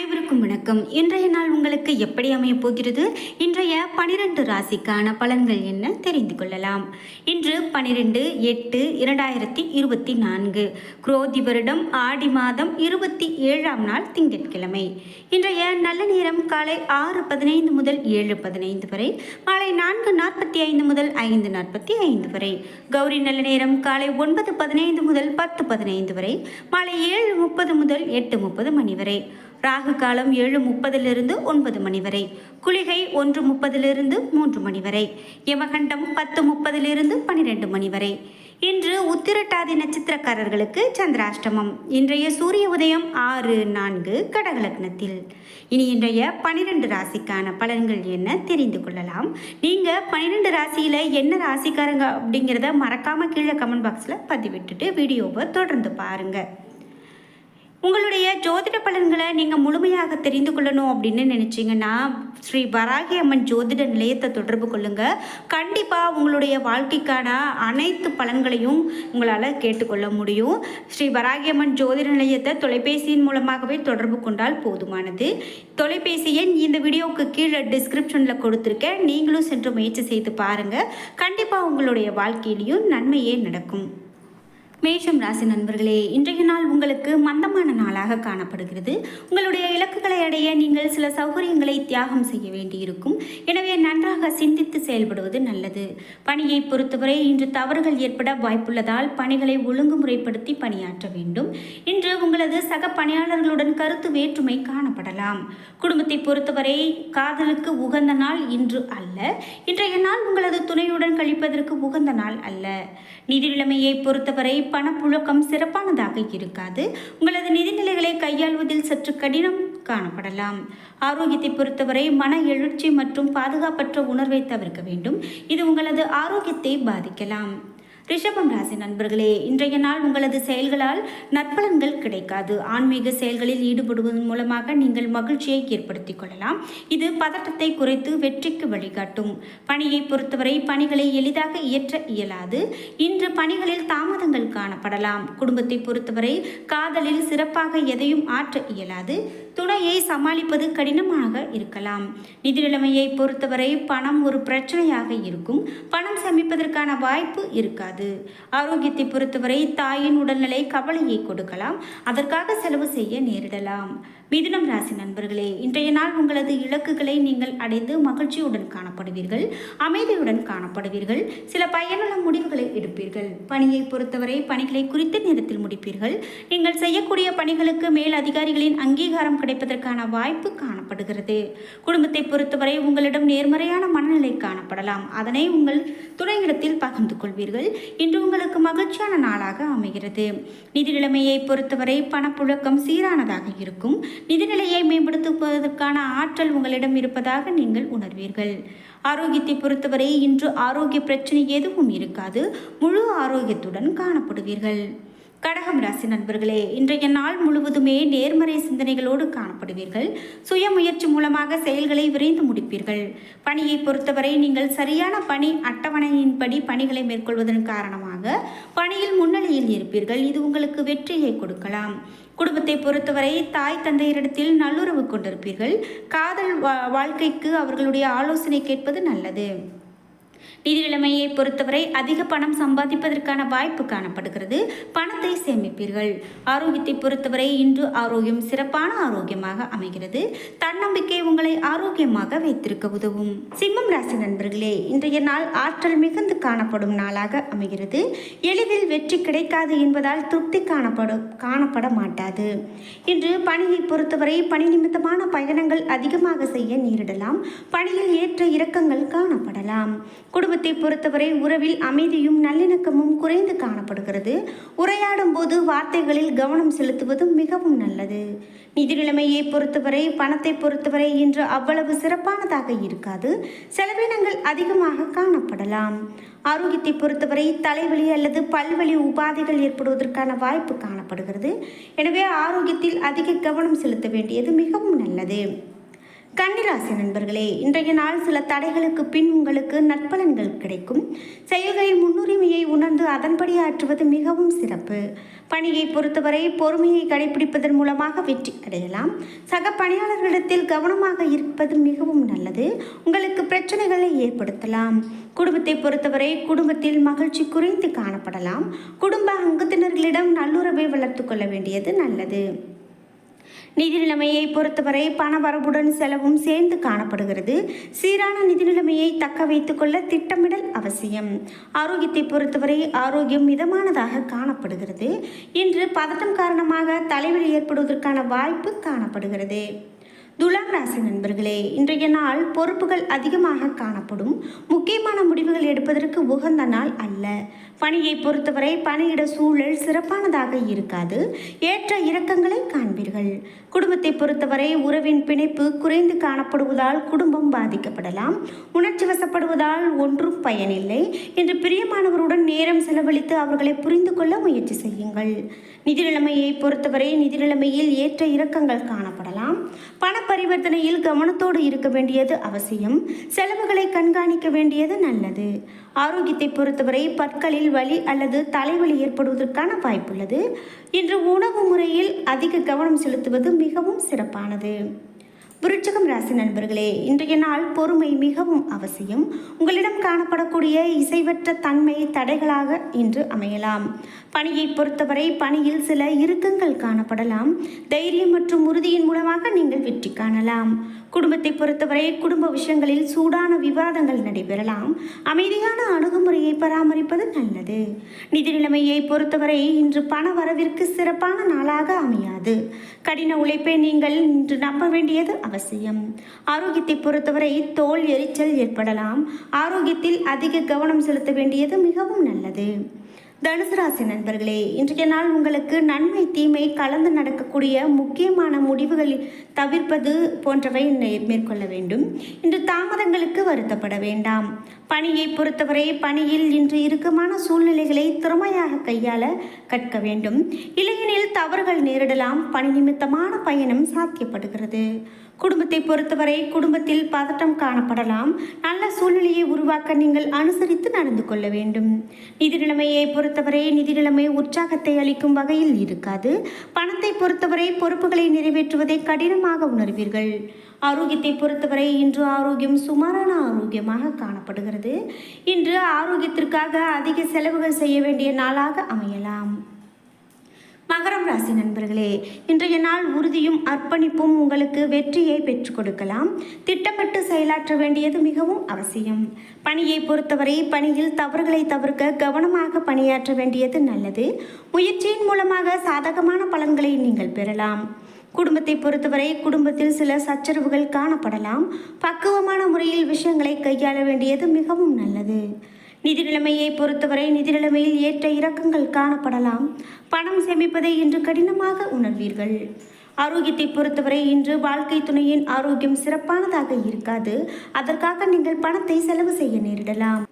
அனைவருக்கும் வணக்கம். இன்றைய நாள் உங்களுக்கு எப்படி அமையப் போகிறது? இன்றைய பனிரெண்டு ராசிக்கான பலன்கள் என்ன தெரிந்து கொள்ளலாம். இன்று பனிரெண்டு எட்டு இரண்டாயிரத்தி இருபத்தி நான்கு. குரோதி வருடம் ஆடி மாதம் இருபத்தி ஏழாம் நாள் திங்கட்கிழமை. இன்றைய நல்ல நேரம் காலை ஆறு பதினைந்து முதல் ஏழு பதினைந்து வரை மாலை நான்கு நாற்பத்தி ஐந்து முதல் ஐந்து நாற்பத்தி ஐந்து வரை. கௌரி நல்ல நேரம் காலை ஒன்பது பதினைந்து முதல் பத்து பதினைந்து வரை மாலை ஏழு முப்பது முதல் எட்டு முப்பது மணி வரை. ராகு காலம் ஏழு முப்பதிலிருந்து ஒன்பது மணி வரை. குளிகை ஒன்று முப்பதிலிருந்து மூன்று மணி வரை. யமகண்டம் பத்து முப்பதிலிருந்து பன்னிரெண்டு மணி வரை. இன்று உத்திரட்டாதி நட்சத்திரக்காரர்களுக்கு சந்திராஷ்டமம். இன்றைய சூரிய உதயம் ஆறு நான்கு கடகலக்னத்தில். இனி இன்றைய பனிரெண்டு ராசிக்கான பலன்கள் என்ன தெரிந்து கொள்ளலாம். நீங்கள் பன்னிரெண்டு ராசியில் என்ன ராசிக்காரங்க அப்படிங்கிறத மறக்காமல் கீழே கமெண்ட் பாக்ஸில் பதிவிட்டுட்டு வீடியோவை தொடர்ந்து பாருங்கள் உங்களுடைய ஜோதிட பலன்களை நீங்கள் முழுமையாக தெரிந்து கொள்ளணும் அப்படின்னு நினச்சிங்கன்னா ஸ்ரீ வராகி அம்மன் ஜோதிட நிலையத்தை தொடர்பு கொள்ளுங்கள் கண்டிப்பாக உங்களுடைய வாழ்க்கைக்கான அனைத்து பலன்களையும் உங்களால் கேட்டுக்கொள்ள முடியும். ஸ்ரீ வராகி அம்மன் ஜோதிட நிலையத்தை தொலைபேசியின் மூலமாகவே தொடர்பு கொண்டால் போதுமானது. தொலைபேசி எண் இந்த வீடியோவுக்கு கீழே டிஸ்கிரிப்ஷனில் கொடுத்துருக்கேன். நீங்களும் சென்று முயற்சி செய்து பாருங்கள் கண்டிப்பாக உங்களுடைய வாழ்க்கையிலையும் நன்மையே நடக்கும். மேஷம் ராசி நண்பர்களே இன்றைய நாள் உங்களுக்கு மந்தமான நாளாக காணப்படுகிறது. உங்களுடைய இலக்குகளை அடைய நீங்கள் சில சௌகரியங்களை தியாகம் செய்ய வேண்டியிருக்கும். எனவே நன்றாக சிந்தித்து செயல்படுவது நல்லது. பணியை பொறுத்தவரை இன்று தவறுகள் ஏற்பட வாய்ப்புள்ளதால் பணிகளை ஒழுங்குமுறைப்படுத்தி பணியாற்ற வேண்டும். இன்று உங்களது சக பணியாளர்களுடன் கருத்து வேற்றுமை காணப்படலாம். குடும்பத்தை பொறுத்தவரை காதலுக்கு உகந்த நாள் இன்று அல்ல. இன்றைய நாள் உங்களது துணையுடன் கழிப்பதற்கு உகந்த நாள் அல்ல. நிதி நிலைமையை பொறுத்தவரை பணப்புழக்கம் சிறப்பானதாக இருக்காது. உங்களது நிதிநிலைகளை கையாள்வதில் சற்று கடினம் காணப்படலாம். ஆரோக்கியத்தை பொறுத்தவரை மன எழுச்சி மற்றும் பாதுகாப்பற்ற உணர்வை தவிர்க்க வேண்டும். இது உங்களது ஆரோக்கியத்தை பாதிக்கலாம். ரிஷபம் ராசி நண்பர்களே இன்றைய நாள் உங்களது செயல்களால் நற்பலன்கள் கிடைக்காது. ஆன்மீக செயல்களில் ஈடுபடுவதன் மூலமாக நீங்கள் மகிழ்ச்சியை ஏற்படுத்திக் கொள்ளலாம். இது பதட்டத்தை குறைத்து வெற்றிக்கு வழிகாட்டும். பணியை பொறுத்தவரை பணிகளை எளிதாக இயற்ற இயலாது. இன்று பணிகளில் தாமதங்கள் காணப்படலாம். குடும்பத்தை பொறுத்தவரை காதலில் சிறப்பாக எதையும் ஆற்ற இயலாது. துணையை சமாளிப்பது கடினமாக இருக்கலாம். நிதி நிலைமையை பொறுத்தவரை பணம் ஒரு பிரச்சனையாக இருக்கும். பணம் சமைப்பதற்கான வாய்ப்பு இருக்காது. ஆரோக்கியத்தை பொறுத்தவரை தாயின் உடல்நிலை கவலையை கொடுக்கலாம். அதற்காக செலவு செய்ய நேரிடலாம். மிதுனம் ராசி நண்பர்களே இன்றைய நாள் உங்களது இலக்குகளை நீங்கள் அடைந்து மகிழ்ச்சியுடன் காணப்படுவீர்கள் அமைதியுடன் காணப்படுவீர்கள் சில பயனுள்ள முடிவுகளை எடுப்பீர்கள். பணியை பொறுத்தவரை பணிகளை குறித்த நேரத்தில் முடிப்பீர்கள். நீங்கள் செய்யக்கூடிய பணிகளுக்கு மேல் அதிகாரிகளின் அங்கீகாரம் கிடைப்பதற்கான வாய்ப்பு காணப்படுகிறது. குடும்பத்தை பொறுத்தவரை உங்களிடம் நேர்மறையான மனநிலை காணப்படலாம். அதனை உங்கள் துணையிடத்தில் பகிர்ந்து கொள்வீர்கள். இன்று உங்களுக்கு மகிழ்ச்சியான நாளாக அமைகிறது. நிதி நிலைமையை பொறுத்தவரை பணப்புழக்கம் சீரானதாக இருக்கும். நிதிநிலையை மேம்படுத்துவதற்கான ஆற்றல் உங்களிடம் இருப்பதாக நீங்கள் உணர்வீர்கள். ஆரோக்கியத்தை பொறுத்தவரை இன்று ஆரோக்கிய பிரச்சனை எதுவும் இருக்காது. முழு ஆரோக்கியத்துடன் காணப்படுவீர்கள். கடகம் ராசி நண்பர்களே இன்றைய நாள் முழுவதுமே நேர்மறை சிந்தனைகளோடு காணப்படுவீர்கள். சுய முயற்சி மூலமாக செயல்களை விரைந்து முடிப்பீர்கள். பணியை பொறுத்தவரை நீங்கள் சரியான பணி அட்டவணையின்படி பணிகளை மேற்கொள்வதன் காரணமாக பணியில் முன்னிலையில் இருப்பீர்கள். இது உங்களுக்கு வெற்றியை கொடுக்கலாம். குடும்பத்தை பொறுத்தவரை தாய் தந்தையரிடத்தில் நல்லுறவு கொண்டிருப்பீர்கள். காதல் வா- வாழ்க்கைக்கு அவர்களுடைய ஆலோசனை கேட்பது நல்லது. நிதி நிலைமையை பொறுத்தவரை அதிக பணம் சம்பாதிப்பதற்கான வாய்ப்பு காணப்படுகிறது. பணத்தை சேமிப்பீர்கள். ஆரோக்கியத்தை பொறுத்தவரை இன்று ஆரோக்கியம் சிறப்பான ஆரோக்கியமாக அமைகிறது. தன்னம்பிக்கை உங்களை ஆரோக்கியமாக வைத்திருக்க உதவும். சிம்மம் ராசி நண்பர்களே இன்றைய நாள் ஆற்றல் மிகுந்து காணப்படும் நாளாக அமைகிறது. எளிதில் வெற்றி கிடைக்காது என்பதால் திருப்தி காணப்படும் காணப்பட மாட்டாது. இன்று பணியை பொறுத்தவரை பணி நிமித்தமான பயணங்கள் அதிகமாக செய்ய நேரிடலாம். பணியில் ஏற்ற இறக்கங்கள் காணப்படலாம். குடும்பத்தை பொறுத்தவரை உறவில் அமைதியும் நல்லிணக்கமும் குறைந்து காணப்படுகிறது. உரையாடும் போது வார்த்தைகளில் கவனம் செலுத்துவது மிகவும் நல்லது. நிதி நிலைமையை பொறுத்தவரை பணத்தை பொறுத்தவரை இன்று அவ்வளவு சிறப்பானதாக இருக்காது. செலவினங்கள் அதிகமாக காணப்படலாம். ஆரோக்கியத்தை பொறுத்தவரை தலைவலி அல்லது பல்வலி உபாதைகள் ஏற்படுவதற்கான வாய்ப்பு காணப்படுகிறது. எனவே ஆரோக்கியத்தில் அதிக கவனம் செலுத்த வேண்டியது மிகவும் நல்லது. கன்னிராசி நண்பர்களே இன்றைய நாள் சில தடைகளுக்கு பின் உங்களுக்கு நற்பலன்கள் கிடைக்கும். செயல்களின் முன்னுரிமையை உணர்ந்து அதன்படி ஆற்றுவது மிகவும் சிறப்பு. பணியை பொறுத்தவரை பொறுமையை கடைபிடிப்பதன் மூலமாக வெற்றி அடையலாம். சக பணியாளர்களிடத்தில் கவனமாக இருப்பது மிகவும் நல்லது. உங்களுக்கு பிரச்சனைகளை ஏற்படுத்தலாம். குடும்பத்தை பொறுத்தவரை குடும்பத்தில் மகிழ்ச்சி குறைந்து காணப்படலாம். குடும்ப அங்கத்தினர்களிடம் நல்லுறவை வளர்த்து கொள்ள வேண்டியது நல்லது. நிதி நிலைமையை பொறுத்தவரை பண வரவுடன் செலவும் சேர்ந்து காணப்படுகிறது. சீரான நிதி நிலைமையை தக்க வைத்துக் கொள்ள திட்டமிடல் அவசியம். ஆரோக்கியத்தை பொறுத்தவரை ஆரோக்கியம் மிதமானதாக காணப்படுகிறது. இன்று பதட்டம் காரணமாக தலைவலி ஏற்படுவதற்கான வாய்ப்பு காணப்படுகிறது. துலாம் ராசி நண்பர்களே இன்றைய நாள் பொறுப்புகள் அதிகமாக காணப்படும். முக்கியமான முடிவுகள் எடுப்பதற்கு உகந்த நாள் அல்ல. பணியை பொறுத்தவரை பணியிட சூழல் சிறப்பானதாக இருக்காது. ஏற்ற இறக்கங்களை காண்பீர்கள். குடும்பத்தை பொறுத்தவரை உறவின் பிணைப்பு குறைந்து காணப்படுவதால் குடும்பம் பாதிக்கப்படலாம். உணர்ச்சி வசப்படுவதால் ஒன்றும் பயனில்லை. என்று பிரியமானவருடன் நேரம் செலவழித்து அவர்களை புரிந்து கொள்ள முயற்சி செய்யுங்கள். நிதி நிலைமையை பொறுத்தவரை நிதி நிலைமையில் ஏற்ற இறக்கங்கள் காணப்படலாம். பண பரிவர்த்தனையில் கவனத்தோடு இருக்க வேண்டியது அவசியம். செலவுகளை கண்காணிக்க வேண்டியது நல்லது. ஆரோக்கியத்தை பொறுத்தவரை பற்களில் வலி அல்லது தலைவலி ஏற்படுவதற்கான வாய்ப்புள்ளது. இன்று உணவு முறையில் அதிக கவனம் செலுத்துவது மிகவும் சிறப்பானது. விருச்சகம் ராசி நண்பர்களே இன்றைய நாள் பொறுமை மிகவும் அவசியம். உங்களிடம் காணப்படக்கூடிய இசைவற்ற தன்மை தடைகளாக இன்று அமையலாம். பணியை பொறுத்தவரை பணியில் சில இறுக்கங்கள் காணப்படலாம். தைரியம் மற்றும் உறுதியின் மூலமாக நீங்கள் வெற்றி காணலாம். குடும்பத்தை பொறுத்தவரை குடும்ப விஷயங்களில் சூடான விவாதங்கள் நடைபெறலாம். அமைதியான அணுகுமுறையை பராமரிப்பது நல்லது. நிதி நிலைமையை பொறுத்தவரை இன்று பண வரவிற்கு சிறப்பான நாளாக அமையாது. கடின உழைப்பை நீங்கள் இன்று நம்ப வேண்டியது அவசியம். ஆரோக்கியத்தை பொறுத்தவரை தோல் எரிச்சல் ஏற்படலாம். ஆரோக்கியத்தில் அதிக கவனம் செலுத்த வேண்டியது மிகவும் நல்லது. தனுசு ராசி நண்பர்களே இன்றைய நாள் உங்களுக்கு நன்மை தீமை கலந்து நடக்கக்கூடிய முக்கியமான முடிவுகளை தவிர்ப்பது போன்றவை மேற்கொள்ள வேண்டும். இன்று தாமதங்களுக்கு வருத்தப்பட வேண்டாம். பணியை பொறுத்தவரை பணியில் இன்று இறுக்கமான சூழ்நிலைகளை திறமையாக கையாள கற்க வேண்டும். இல்லையெனில் தவறுகள் நேரிடலாம். பணி நிமித்தமான பயணம் சாத்தியப்படுகிறது. குடும்பத்தை பொறுத்தவரை குடும்பத்தில் பதட்டம் காணப்படலாம். நல்ல சூழ்நிலையை உருவாக்க நீங்கள் அனுசரித்து நடந்து கொள்ள வேண்டும். நிதி நிலைமையை பொறுத்தவரை நிதி நிலைமை உற்சாகத்தை அளிக்கும் வகையில் இருக்காது. பணத்தை பொறுத்தவரை பொறுப்புகளை நிறைவேற்றுவதை கடினமாக உணர்வீர்கள். ஆரோக்கியத்தை பொறுத்தவரை இன்று ஆரோக்கியம் சுமாரான ஆரோக்கியமாக காணப்படுகிறது. இன்று ஆரோக்கியத்திற்காக அதிக செலவுகள் செய்ய வேண்டிய நாளாக அமையலாம். மகரம் ராசி நண்பர்களே இன்றைய நாள் உறுதியும் அர்ப்பணிப்பும் உங்களுக்கு வெற்றியை பெற்றுக் கொடுக்கலாம். திட்டமிட்டு செயலாற்ற வேண்டியது மிகவும் அவசியம். பணியை பொறுத்தவரை பணியில் தவறுகளை தவிர்க்க கவனமாக பணியாற்ற வேண்டியது நல்லது. முயற்சியின் மூலமாக சாதகமான பலன்களை நீங்கள் பெறலாம். குடும்பத்தை பொறுத்தவரை குடும்பத்தில் சில சச்சரவுகள் காணப்படலாம். பக்குவமான முறையில் விஷயங்களை கையாள வேண்டியது மிகவும் நல்லது. நிதி நிலைமையை பொறுத்தவரை நிதி நிலைமையில் ஏற்ற இறக்கங்கள் காணப்படலாம். பணம் சேமிப்பதை இன்று கடினமாக உணர்வீர்கள். ஆரோக்கியத்தை பொறுத்தவரை இன்று வாழ்க்கை துணையின் ஆரோக்கியம் சிறப்பானதாக இருக்காது. அதற்காக நீங்கள் பணத்தை செலவு செய்ய நேரிடலாம்.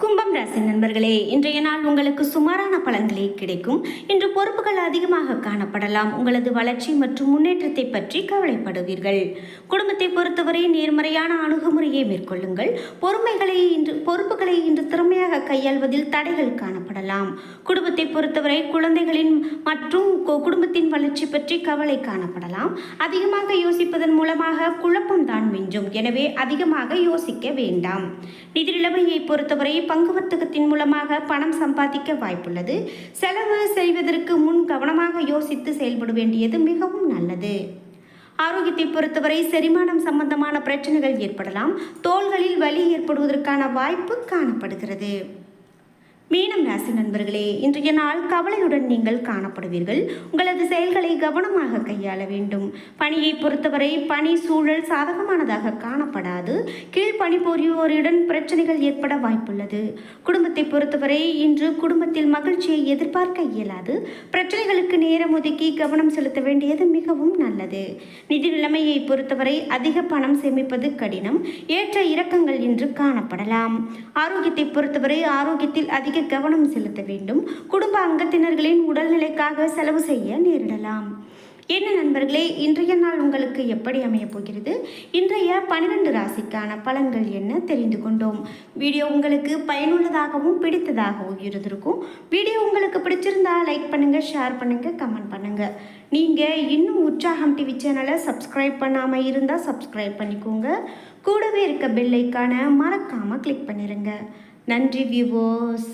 கும்பம் ராசி நண்பர்களே இன்றைய நாள் உங்களுக்கு சுமாரான பலன்களே கிடைக்கும். இன்று பொறுப்புகள் அதிகமாக காணப்படலாம். உங்களது வளர்ச்சி மற்றும் முன்னேற்றத்தை பற்றி கவலைப்படுவீர்கள். குடும்பத்தை பொறுத்தவரை நேர்மறையான அணுகுமுறையை மேற்கொள்ளுங்கள். பொறுமைகளை இன்று பொறுப்புகளை இன்று திறமையாக கையாள்வதில் தடைகள் காணப்படலாம். குடும்பத்தை பொறுத்தவரை குழந்தைகளின் மற்றும் கு- குடும்பத்தின் வளர்ச்சி பற்றி கவலை காணப்படலாம். அதிகமாக யோசிப்பதன் மூலமாக குழப்பம் தான் மிஞ்சும். எனவே அதிகமாக யோசிக்க வேண்டாம். நிதிநிலைமையை பொறுத்தவரை பங்கு வர்த்தகத்தின் மூலமாக பணம் சம்பாதிக்க வாய்ப்புள்ளது. செலவு செய்வதற்கு முன் கவனமாக யோசித்து செயல்பட வேண்டியது மிகவும் நல்லது. ஆரோக்கியத்தை பொறுத்தவரை செரிமானம் சம்பந்தமான பிரச்சனைகள் ஏற்படலாம். தோள்களில் வலி ஏற்படுவதற்கான வாய்ப்பு காணப்படுகிறது. மீனம் ராசி நண்பர்களே இன்றைய நாள் கவலையுடன் நீங்கள் காணப்படுவீர்கள். உங்களது செயல்களை கவனமாக கையாள வேண்டும். பணியை பொறுத்தவரை பணி சூழல் சாதகமானதாக காணப்படாது. கீழ் பணிபுரிவோருடன் பிரச்சனைகள் ஏற்பட வாய்ப்புள்ளது. குடும்பத்தை பொறுத்தவரை இன்று குடும்பத்தில் மகிழ்ச்சியை எதிர்பார்க்க இயலாது. பிரச்சனைகளுக்கு நேரம் ஒதுக்கி கவனம் செலுத்த வேண்டியது மிகவும் நல்லது. நிதி நிலைமையை பொறுத்தவரை அதிக பணம் சேமிப்பது கடினம். ஏற்ற இறக்கங்கள் இன்று காணப்படலாம். ஆரோக்கியத்தை பொறுத்தவரை ஆரோக்கியத்தில் அதிக கவனம் செலுத்த வேண்டும். குடும்ப அங்கத்தினர்களின் உடல்நிலைக்காக செலவு செய்ய நேரிடலாம். என்ன நண்பர்களே இன்றைய நாள் உங்களுக்கு எப்படி அமையப் போகிறது? இன்றைய பன்னிரண்டு ராசிக்கான பலன்கள் என்ன தெரிந்து கொண்டோம். வீடியோ உங்களுக்கு பயனுள்ளதாகவும் பிடித்ததாகவும் இருந்திருக்கும். வீடியோ உங்களுக்கு பிடிச்சிருந்தா லைக் பண்ணுங்கள் ஷேர் பண்ணுங்கள் கமெண்ட் பண்ணுங்கள் நீங்கள் இன்னும் உற்சாகம் டிவி சேனலை சப்ஸ்கிரைப் பண்ணாமல் இருந்தால் சப்ஸ்கிரைப் பண்ணிக்கோங்க. கூடவே இருக்க பெல்லைக்கான மறக்காமல் கிளிக் பண்ணிடுங்க நன்றி வியூவர்ஸ்